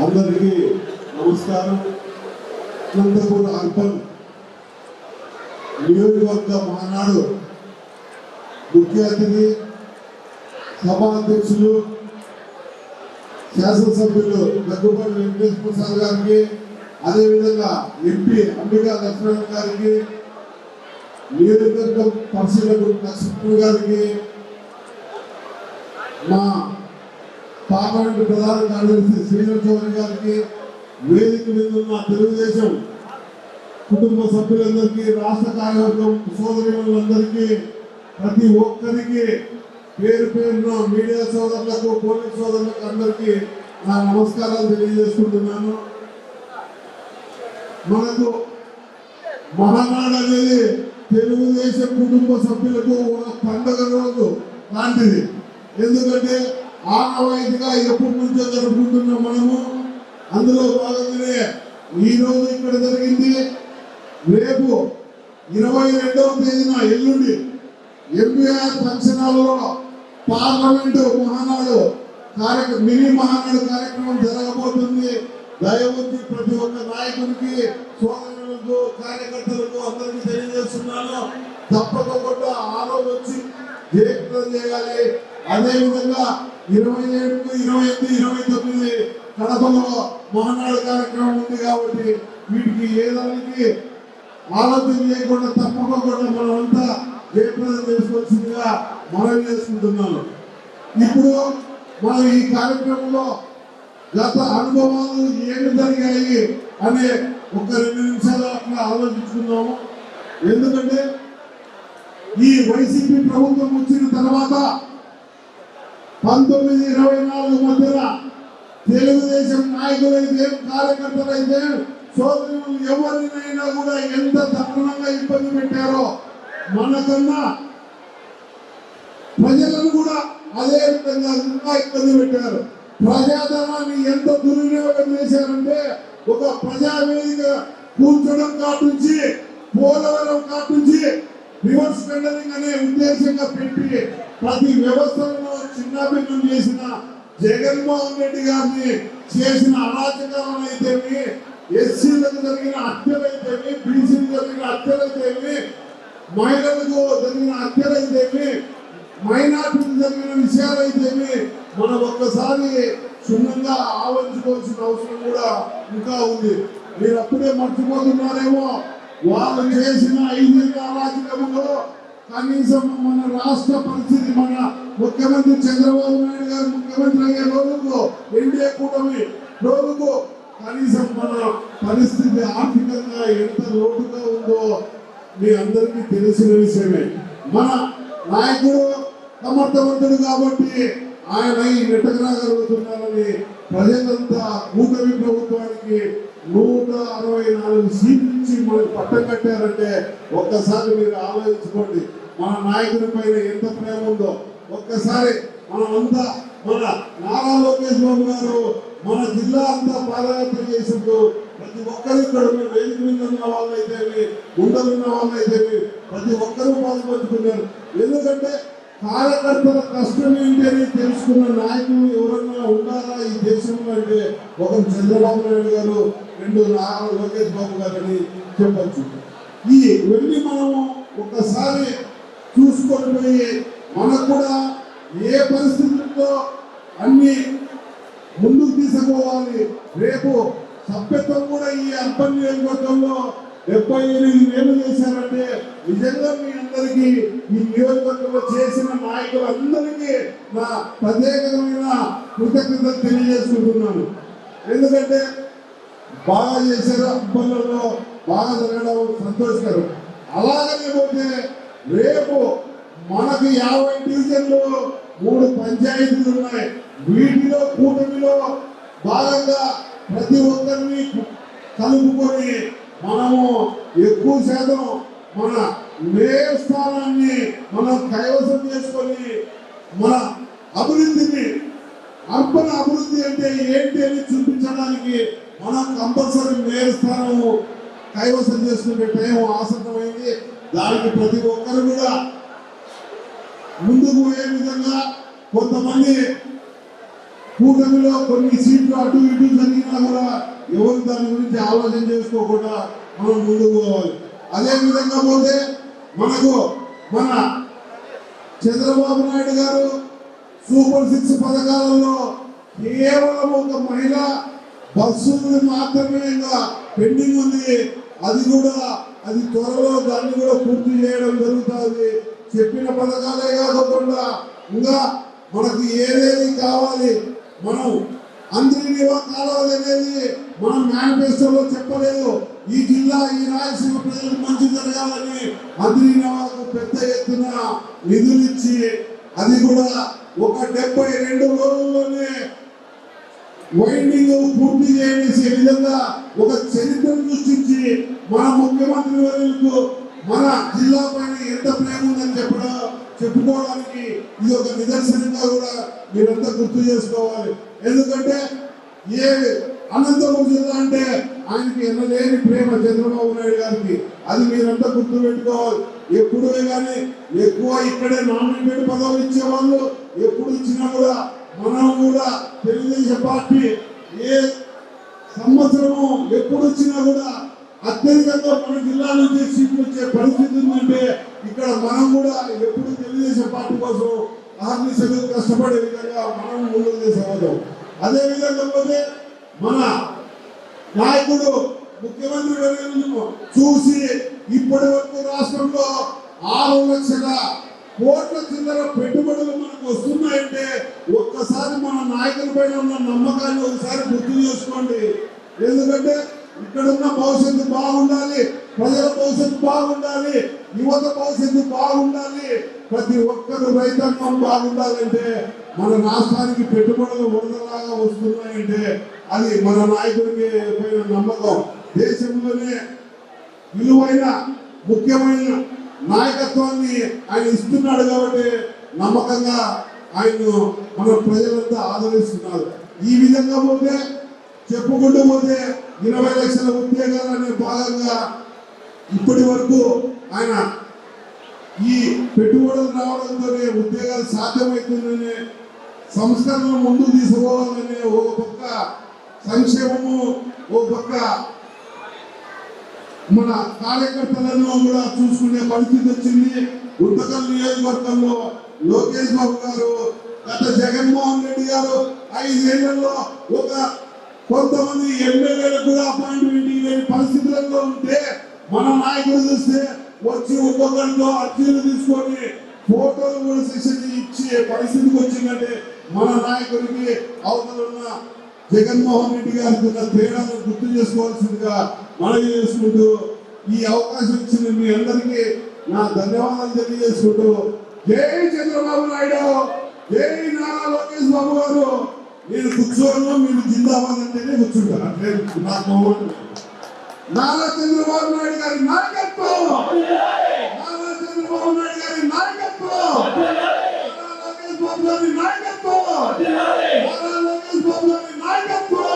అందరికీ నమస్కారం. అనంతపూర్ అర్బన్ నియోజకవర్గ మహానాడు ముఖ్య అతిథి సభాధ్యక్షులు శాసనసభ్యులు దగ్గుబాటి వెంకటేశ్వర ప్రసాద్ గారికి అదేవిధంగా ఎంపీ అంబికా లక్ష్మణ్ గారికి నియోజకవర్గ పరిశీలకుడు లక్ష్మణ్ గారికి మా పార్లమెంట్ ప్రధాన కార్యదర్శి శ్రీధర్ చౌదరి గారికి వేదిక మీద ఉన్న తెలుగుదేశం కుటుంబ సభ్యులందరికీ రాష్ట్ర కార్యవర్గం సోదరులందరికీ ప్రతి ఒక్కరికి పేరు పేరున మీడియా సోదరులకు పోలీస్ సోదరులకు అందరికీ నా నమస్కారాలు తెలియజేసుకుంటున్నాను. మనకు మహానాడు అనేది తెలుగుదేశం కుటుంబ సభ్యులకు ఒక పండుగ రోజు లాంటిది. ఎందుకంటే ఆనవాయితీగా ఎప్పటి నుంచో జరుపుకుంటున్న మనము అందులో భాగంగానే ఈ రోజు ఇక్కడ జరిగింది. రేపు ఇరవై రెండవ తేదీన ఎల్లుండి ఎంపీఆర్ ఫంక్షన్ హాల్లో పార్లమెంటు మహానాడు కార్యక్రమం మినీ మహానాడు కార్యక్రమం జరగబోతుంది. దయవుంచి ప్రతి ఒక్క నాయకునికి సోదరులకు కార్యకర్తలకు అందరికీ తెలియజేస్తున్నాను. తప్పకుండా ఆ రోజు వచ్చి జయప్రదం చేయాలి. అదే విధంగా ఇరవై ఏడు ఇరవై ఎనిమిది ఇరవై తొమ్మిది కడపలో మహానాడు కార్యక్రమం ఉంది కాబట్టి వీటికి ఏదానికి ఆలోచన చేయకుండా తప్పకుండా మనమంతా ఏర్పాటు చేసుకోవాల్సిందిగా మనవి చేసుకుంటున్నాను ఇప్పుడు మనం ఈ కార్యక్రమంలో గత అనుభవాలు ఏమి జరిగాయి అనే ఒక రెండు నిమిషాలు అట్లా ఆలోచించుకున్నాము ఎందుకంటే ఈ వైసీపీ ప్రభుత్వం వచ్చిన తర్వాత పంతొమ్మిది ఇరవై నాలుగు మధ్యన తెలుగుదేశం నాయకులైతే కార్యకర్తలైతే సోదరులు ఎవరినైనా కూడా ఎంత దారుణంగా ఇబ్బంది పెట్టారో మనకన్నా ప్రజలను కూడా అదే విధంగా ఇంకా ఇబ్బంది పెట్టారు. ప్రజాధనాన్ని ఎంత దుర్వినియోగం చేశారంటే ఒక ప్రజావేదిక కూర్చోడం కాటుంచి పోలవరం కాటుంచి రివర్స్ టెండరింగ్ అనే ఉద్దేశంగా పెట్టి ప్రతి వ్యవస్థను చిన్నపిల్లలు చిన్నాభిన్నం చేసిన జగన్మోహన్ రెడ్డి గారిని చేసిన అరాచకాలను అయితేమి ఎస్సీలకు జరిగిన హత్యలైతేమి బీసీలకు జరిగిన హత్యలైతేమి మహిళలకు జరిగిన హత్యలైతేమి మైనార్టీలకు జరిగిన విషయాలైతేమి మనం ఒక్కసారి క్షుణ్ణంగా ఆలోచించుకోవాల్సిన అవసరం కూడా ఇంకా ఉంది. మీరు అప్పుడే మర్చిపోతున్నారేమో వాళ్ళు చేసిన ఐదు అరాచకంలో కనీసం మన రాష్ట్ర పరిస్థితి మన ముఖ్యమంత్రి చంద్రబాబు నాయుడు గారు ముఖ్యమంత్రి అయ్యే రోజుకు ఎన్డీఏ కూటమి రోజుకు కనీసం మన పరిస్థితి ఆర్థికంగా ఎంత లోటుగా ఉందో మీ అందరికీ తెలిసిన విషయమే. మన నాయకుడు సమర్థవంతుడు కాబట్టి ఆయన ఈ నెట్టగలగలుగుతున్నారని ప్రజలంతా కూటమి ప్రభుత్వానికి నూట అరవై నాలుగు సీట్లు ఇచ్చి మనకు పట్టం కట్టారంటే ఒక్కసారి మీరు ఆలోచించుకోండి. మన నాయకుడి పైన ఎంత ప్రేమ ఉందో ఒక్కసారి మనం అంతా మన నారా లోకేష్ బాబు గారు మన జిల్లా అంతా పాదయాత్ర చేసినప్పుడు ప్రతి ఒక్కరు ఇక్కడ ఉన్న వేదిక మీద ఉన్న వాళ్ళైతేమి గుండెలు ఉన్న వాళ్ళైతేమి ప్రతి ఒక్కరూ పాల్పంచుకున్నారు. ఎందుకంటే కార్యకర్తల కష్టం ఏంటి అని తెలుసుకున్న నాయకులు ఎవరన్నా ఉండాలా ఈ దేశంలో అంటే ఒకరు చంద్రబాబు నాయుడు గారు రెండు నారా లోకేష్ బాబు గారని చెప్పచ్చు. ఈ వెళ్ళి మనము ఒక్కసారి చూసుకొని పోయి మనకు కూడా ఏ పరిస్థితుల్లో అన్ని ముందుకు తీసుకోవాలి రేపు సభ్యత్వం కూడా ఈ అర్బన్ నియోజకవర్గంలో డెబ్బై ఎనిమిది వేలు చేశారంటే నిజంగా మీ అందరికీ ఈ నియోజకవర్గంలో చేసిన నాయకులందరికీ నా ప్రత్యేకమైన కృతజ్ఞతలు తెలియజేసుకుంటున్నాను. ఎందుకంటే బాగా చేశారు అర్బన్లలో బాగా జరగడం సంతోషకరం. అలాగనే పోతే రేపు మనకు యాభై డివిజన్లు మూడు పంచాయతీలు ఉన్నాయి. వీటిలో కూటమిలో భాగంగా ప్రతి ఒక్కరిని కలుపుకొని మనము ఎక్కువ శాతం మన మేయర్ స్థానాన్ని మనం కైవసం చేసుకొని మన అభివృద్ధిని అర్బన్ అభివృద్ధి అంటే ఏంటి అని చూపించడానికి మనం కంపల్సరీ మేయర్ స్థానము కైవసం చేసుకునే టైం ఆసన్నమైంది. దానికి ప్రతి ఒక్కరు కూడా ముందుకు పోయే విధంగా కొంతమంది కూటమిలో కొన్ని సీట్లు అటు ఇటు జరిగినా కూడా ఎవరు దాని గురించి ఆలోచన చేసుకోకుండా మనం ముందుకు పోవాలి. అదే విధంగా పోతే మనకు మన చంద్రబాబు నాయుడు గారు సూపర్ సిక్స్ పథకాలలో కేవలం ఒక మహిళ బస్సులు మాత్రమే ఇంకా పెండింగ్ ఉంది. అది కూడా అది త్వరలో దాన్ని కూడా పూర్తి చేయడం జరుగుతుంది. చెప్పిన పథకాలే కాకుండా ఇంకా మనకు ఏదేది కావాలి? మనం అంతర్నివా కావాలి అనేది మనం మేనిఫెస్టోలో చెప్పలేదు. ఈ జిల్లా ఈ రాయలసీమ ప్రజలకు మంచి జరగాలని అంతర్నివాకు పెద్ద ఎత్తున నిధులు ఇచ్చి అది కూడా ఒక డెబ్బై రెండు రోజుల్లోనే వైండింగ్ పూర్తి చేసే విధంగా ఒక చరిత్రను సృష్టించి మన ముఖ్యమంత్రి వర్యులకు మన జిల్లా పైన ఎంత ప్రేమ ఉందని చెప్పడం చెప్పుకోవడానికి ఇది ఒక నిదర్శనంగా కూడా మీరంతా గుర్తు చేసుకోవాలి. ఎందుకంటే ఏ అనంతపురం జిల్లా అంటే ఆయనకి ఎన్నలేని ప్రేమ చంద్రబాబు నాయుడు గారికి. అది మీరంతా గుర్తు పెట్టుకోవాలి. ఎప్పుడే కానీ ఎక్కువ ఇక్కడే నామినేటెడ్ పదవులు ఇచ్చేవాళ్ళు ఎప్పుడు ఇచ్చినా కూడా మనం కూడా తెలుగుదేశం పార్టీ ఏ సంవత్సరము ఎప్పుడు వచ్చినా కూడా అత్యధికంగా మన జిల్లా నుంచి సీట్లు వచ్చే పరిస్థితి ఉందంటే ఇక్కడ మనం కూడా ఎప్పుడు తెలుగుదేశం పార్టీ కోసం ఆర్మీసభ్యులు కష్టపడే విధంగా మనం ముందుకు సమాజం అదే విధంగా పోతే మన నాయకుడు ముఖ్యమంత్రి చూసి ఇప్పటి వరకు రాష్ట్రంలో ఆరు లక్షల కోట్ల చిల్లర పెట్టుబడులు మనకు వస్తున్నాయంటే ఒక్కసారి మన నాయకుల పైన ఉన్న నమ్మకాన్ని ఒకసారి గుర్తు చేసుకోండి. ఎందుకంటే ఇక్కడ ఉన్న భవిష్యత్తు బాగుండాలి? ప్రజల భవిష్యత్తు బాగుండాలి? యువత భవిష్యత్తు బాగుండాలి? ప్రతి ఒక్కరు రైతాంగం బాగుండాలంటే మన రాష్ట్రానికి పెట్టుబడులు వరదలాగా వస్తున్నాయంటే అది మన నాయకుడికి పైన నమ్మకం. దేశంలోనే విలువైన ముఖ్యమైన నాయకత్వాన్ని ఆయన ఇస్తున్నాడు కాబట్టి నమ్మకంగా ఆయన్ను మన ప్రజలంతా ఆదరిస్తున్నారు. ఈ విధంగా పోతే చెప్పుకుంటూ పోతే ఇరవై లక్షల ఉద్యోగాలు అనే భాగంగా ఇప్పటి వరకు ఆయన ఈ పెట్టుబడులు రావడంతోనే ఉద్యోగాలు సాధ్యమవుతుందనే సంస్కరణలు ముందు తీసుకోవాలనే ఒక పక్క సంక్షేమము ఒక పక్క మన కార్యకర్తలను కూడా చూసుకునే పరిస్థితి వచ్చింది. గుంతకల్ నియోజకవర్గంలో లోకేష్ బాబు గారు గత జగన్మోహన్ రెడ్డి గారు ఐదేళ్ళలో ఒక కొంతమంది ఎమ్మెల్యేలకు కూడా అపాయింట్మెంట్ లేని పరిస్థితులలో ఉంటే మన నాయకుడు చూస్తే వచ్చి ఒక్కొక్కరితో అర్జీలు తీసుకొని ఫోటోలు కూడా శిక్షణ ఇచ్చే పరిస్థితికి వచ్చిందంటే మన నాయకుడికి అవతల ఉన్న జగన్మోహన్ రెడ్డి గారికి ఉన్న తేడాను గుర్తు చేసుకోవాల్సిందిగా మనవి చేసుకుంటూ ఈ అవకాశం ఇచ్చిన మీ అందరికీ నా ధన్యవాదాలు తెలియజేసుకుంటూ జై చంద్రబాబు నాయుడు జై నారా లోకేష్ బాబు గారు. నేను కూర్చోవడంలో మీరు జిందాబాద్ అంటేనే కూర్చుంటారు. అంటే నాకు నారా చంద్రబాబు నాయుడు గారి నాయకత్వం! నారా చంద్రబాబు నాయుడు గారి నాయకత్వం! నారా నాయకత్వం! నాయకత్వం!